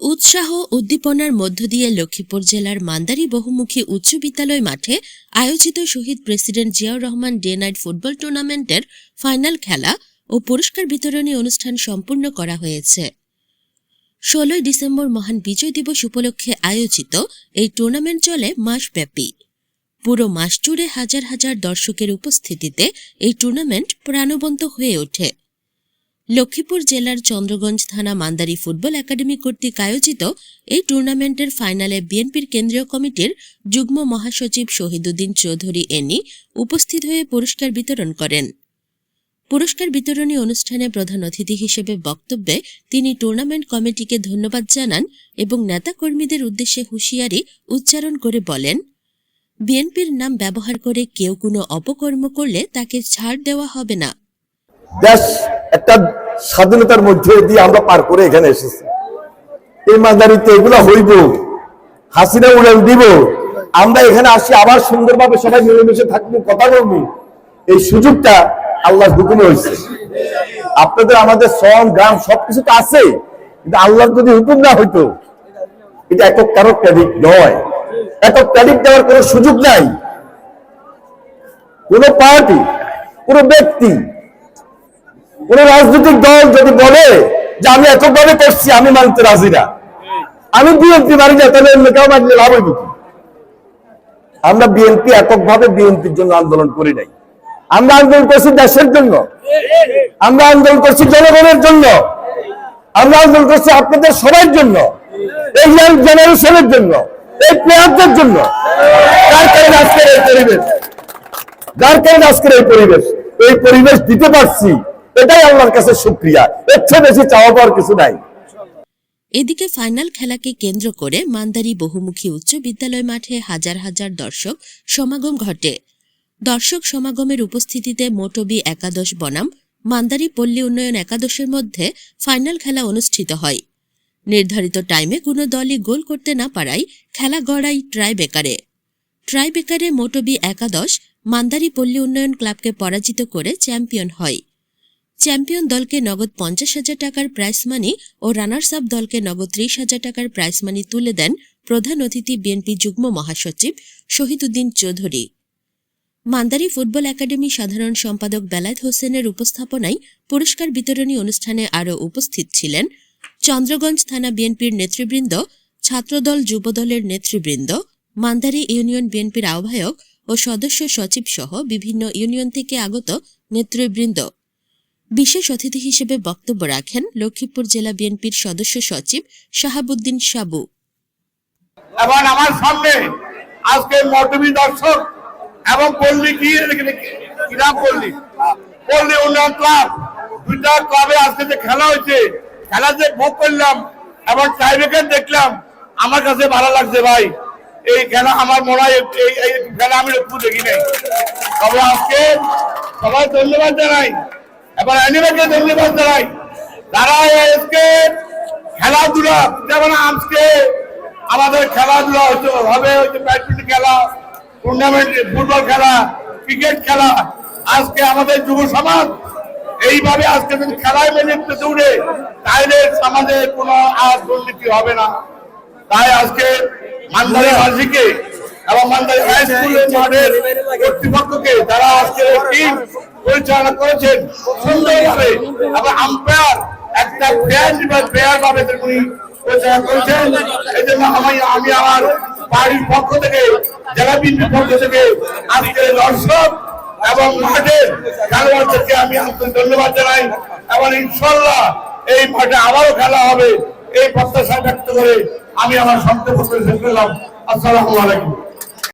উৎসাহ উদ্দীপনার মধ্য দিয়ে লক্ষ্মীপুর জেলার মান্দারি বহুমুখী উচ্চ বিদ্যালয় মাঠে আয়োজিত শহীদ president Ziaur Rahman day night football টুর্নামেন্টের ফাইনাল খেলা ও পুরস্কার বিতরণী অনুষ্ঠান সম্পূর্ণ করা হয়েছে। ষোলোই ডিসেম্বর মহান বিজয় দিবস উপলক্ষে আয়োজিত এই টুর্নামেন্ট চলে মাসব্যাপী। পুরো মাস জুড়ে হাজার হাজার দর্শকের উপস্থিতিতে এই টুর্নামেন্ট প্রাণবন্ত হয়ে ওঠে। লক্ষ্মীপুর জেলার চন্দ্রগঞ্জ থানা মান্দারি ফুটবল একাডেমি কর্তৃক আয়োজিত এই টুর্নামেন্টের ফাইনালে বিএনপির কেন্দ্রীয় কমিটির যুগ্ম মহাসচিব শহীদুদ্দিন চৌধুরী এনি উপস্থিত হয়ে পুরস্কার বিতরণ করেন। পুরস্কার বিতরণী অনুষ্ঠানে প্রধান অতিথি হিসেবে বক্তব্যে তিনি টুর্নামেন্ট কমিটিকে ধন্যবাদ জানান এবং নেতাকর্মীদের উদ্দেশ্যে হুঁশিয়ারি উচ্চারণ করে বলেন, বিএনপির নাম ব্যবহার করে কেউ কোনো অপকর্ম করলে তাকে ছাড় দেওয়া হবে না। একটা স্বাধীনতার মধ্যে দিয়ে আমরা পার করে এখানে এসেছি। এই মাঝারিতে এগুলো হইব। হাসিনা উড়াল দিব। আমরা এখানে আসি, আবার সুন্দরভাবে সবাই মিলেমিশে থাকব, কথা বলব। এই সুযোগটা আল্লাহর হুকুমে হয়েছে। আপনাদের আমাদের শ্রম গ্রাম সবকিছু তো আছে, কিন্তু আল্লাহর যদি হুকুম না হইতো, এটা একক কারও ক্রেডিট নয়। একক ক্রেডিট দেওয়ার কোনো সুযোগ নাই। কোন পার্টি কোন ব্যক্তি কোন রাজনৈতিক দল যদি বলে যে আমি এককভাবে করছি, আমি মানতে রাজি না। আমি বিএনপি মারি না, তাহলে অন্য কেউ মানলে লাভ হইব কি? আমরা বিএনপি এককভাবে বিএনপির জন্য আন্দোলন করি নাই। আমরা আন্দোলন করছি দেশের জন্য। আমরা আন্দোলন করছি জনগণের জন্য। আমরা আন্দোলন করছি আপনাদের সবার জন্য। এই ইয়াং জেনারেশনের জন্য। এই প্লেয়ারদের জন্য। যার কারণে আজকের এই পরিবেশ? যার কারণে আজকের এই পরিবেশ? এই পরিবেশ দিতে পারছি। এটাই আল্লাহর কাছে শুক্রিয়া। এর চেয়ে বেশি চাওয়া পাওয়ার কিছু নাই। এদিকে ফাইনাল খেলাকে কেন্দ্র করে মান্দারি বহুমুখী উচ্চ বিদ্যালয় মাঠে হাজার হাজার দর্শক সমাগম ঘটে। দর্শক সমাগমের উপস্থিতিতে মোটবি একাদশ বনাম, মান্দারি পল্লী উন্নয়ন একাদশের মধ্যে ফাইনাল খেলা অনুষ্ঠিত হয়। নির্ধারিত টাইমে কোনো দলই গোল করতে না পারায় খেলা গড়াই ট্রাই বেকারে ট্রাই বেকারে মোটবি একাদশ, মান্দারি পল্লী উন্নয়ন ক্লাবকে পরাজিত করে চ্যাম্পিয়ন হয়। চ্যাম্পিয়ন দলকে নগদ পঞ্চাশ হাজার টাকার প্রাইজ মানি ও রানার্স আপ দলকে নগদ ত্রিশ হাজার টাকার প্রাইজ মানি তুলে দেন প্রধান অতিথি বিএনপি যুগ্ম মহাসচিব শহীদুদ্দিন চৌধুরী। মান্দারি ফুটবল একাডেমি সাধারণ সম্পাদক বেলায়েত হোসেনের উপস্থাপনায় পুরস্কার বিতরণী অনুষ্ঠানে আরও উপস্থিত ছিলেন চন্দ্রগঞ্জ থানা বিএনপির নেতৃবৃন্দ, ছাত্রদল যুবদলের নেতৃবৃন্দ, মান্দারি ইউনিয়ন বিএনপির আহ্বায়ক ও সদস্য সচিব সহ বিভিন্ন ইউনিয়ন থেকে আগত নেতৃবৃন্দ। বিশেষ অতিথি হিসেবে বক্তব্য রাখেন লক্ষ্মীপুর জেলা বিএনপির সদস্য সচিব শাহাবুদ্দিন সাবু। এবং আমার সামনে আজকে মটবি দর্শক এবং পল্লী কি কি? নাম পল্লী? পল্লী উন্নয়ন ক্লাব। দুইটা ক্লাবে আজকে যে খেলা হয়েছে, খেলা যে ভোগ করলাম এবং টাইব্রেকার দেখলাম, আমার কাছে ভালো লাগছে ভাই। এই খেলা আমার মনে হয় এই খেলা আমি একটু দেখি নাই। তবে আজকে সবাই ধন্যবাদ জানাই। এবং অ্যানিমেলকে ধন্যবাদ জানাই তারা আজকে খেলাধুলা, যেমন আজকে আমাদের খেলাধুলা হচ্ছে, হবে হচ্ছে ব্যাডমিন্টন খেলা টুর্নামেন্ট ফুটবল খেলা ক্রিকেট খেলা। আজকে আমাদের যুব সমাজ এইভাবে আজকে যদি খেলায় মেনে দৌড়ে তাহলে সমাজে কোনো আর দুর্নীতি হবে না। তাই আজকে মান্দারি বাসীকে এবং মান্দারি হাই স্কুলের মাঠের কর্তৃপক্ষকে, যারা আজকে টিম পরিচালনা করেছেন সুন্দরভাবে এবং আম্পায়ার একটা ফেয়ার ফেয়ার ভাবে উনি পরিচালনা করেছেন। এই জন্য আমি আমি আমার বাড়ির পক্ষ থেকে, জেলা বিএনপির পক্ষ থেকে আজকে দর্শক এবং মাঠের খেলোয়াড়দেরকে আমি আন্তরিক ধন্যবাদ জানাই এবং ইনশাল্লাহ এই মাঠে আবারও খেলা হবে। এই প্রত্যাশা ব্যক্ত করে আমি আমার সন্তোষ শেষ করলাম। আসসালামু আলাইকুম।